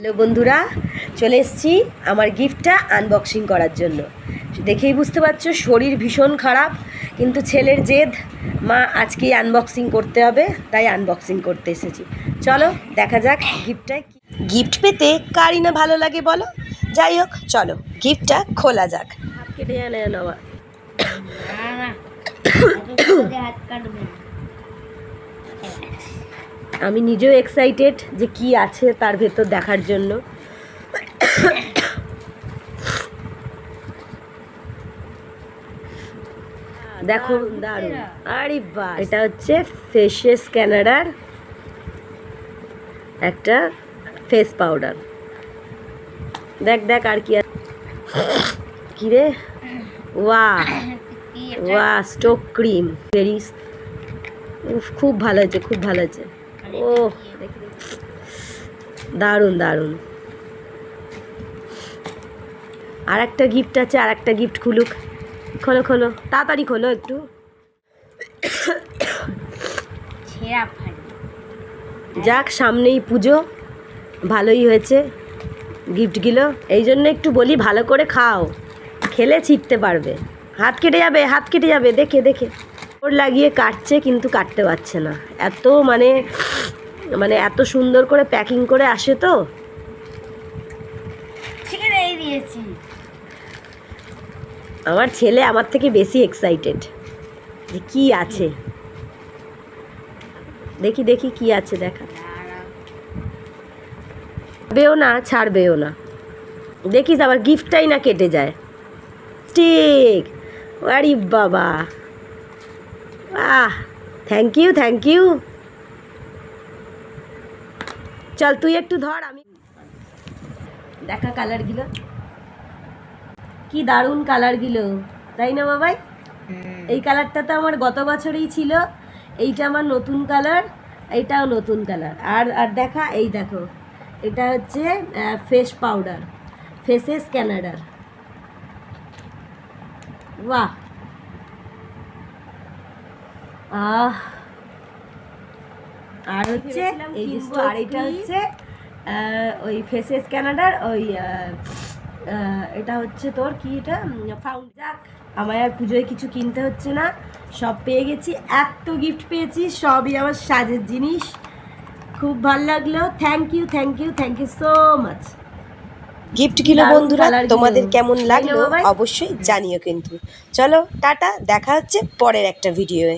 Hello বন্ধুরা চলে এসেছি আমার গিফটটা আনবক্সিং করার জন্য। দেখেই বুঝতে পারছ শরীর ভীষণ খারাপ কিন্তু ছেলের জেদ মা আজকেই আনবক্সিং করতে হবে তাই আনবক্সিং করতে এসেছি। চলো দেখা যাক গিফটটায় গিফট পেতে কারই না ভালো লাগে বলো? যাই হোক চলো গিফটটা খোলা যাক। হাত কেটে জানে নেওয়া না না এত সহজে হাত কাটবে না। আমি নিজেও এক্সাইটেড যে কি আছে তার ভেতর দেখার জন্য। দেখো দারুণ আরে বাহ। এটা হচ্ছে ফেসেস ক্যানাডার একটা ফেস পাউডার দেখ দেখ আর কি কিরে? ওয়া ওয়া স্টোক ক্রিম ভেরি উফ খুব ভালো হয়েছে খুব ভালো হয়েছে। ও। দারুণ দারুণ। আর একটা গিফট আছে আর একটা গিফট খুলুক। খোলো খোলো। তাড়াতাড়ি খোলো একটু। যাক, সামনেই পুজো। ভালোই হয়েছে গিফটগুলো এই জন্য একটু বলি, ভালো করে খাও। খেলে ছিটতে পারবে। হাত কেটে যাবে, হাত কেটে যাবে। দেখে দেখে। ওর লাগিয়ে কাটছে কিন্তু কাটতে পারছে না। এত মানে মানে এত সুন্দর করে প্যাকিং করে আসে তো। আমার ছেলে আমার থেকে বেশি এক্সাইটেড যে কি আছে? দেখি দেখি কি আছে দেখা। বেও না ছাড়বেও না। দেখিস আবার গিফটটাই না কেটে যায়। ঠিক। আরে বাবা। আহ থ্যাংক ইউ থ্যাংক ইউ চল তুই একটু ধর আমি দেখা কালারগুলো কি দারুণ কালারগুলো তাই না বাবাই? এই কালারটা তো আমার গত বছরেই ছিল এইটা আমার নতুন কালার এইটাও নতুন কালার আর আর দেখা এই দেখো এটা হচ্ছে ফেস পাউডার ফেসেস ক্যানাডার বাহ! আহ আর হচ্ছে এই যে আর এটা হচ্ছে ওই ফেসেস ক্যানাডার ওই এটা হচ্ছে তোর কি এটা? ফাউন্ড যাক আমায় আর পুজোয় কিছু কিনতে হচ্ছে না। সব পেয়ে গেছি এত গিফট পেয়েছি সবই আমার সাজের জিনিস। খুব ভালো লাগল। Thank you thank you thank you so much গিফটগুলো দারুণ বন্ধুরা তোমাদের কেমন লাগল? অবশ্যই জানিও কিন্তু। চলো টাটা দেখা হচ্ছে পরের একটা ভিডিওয়ে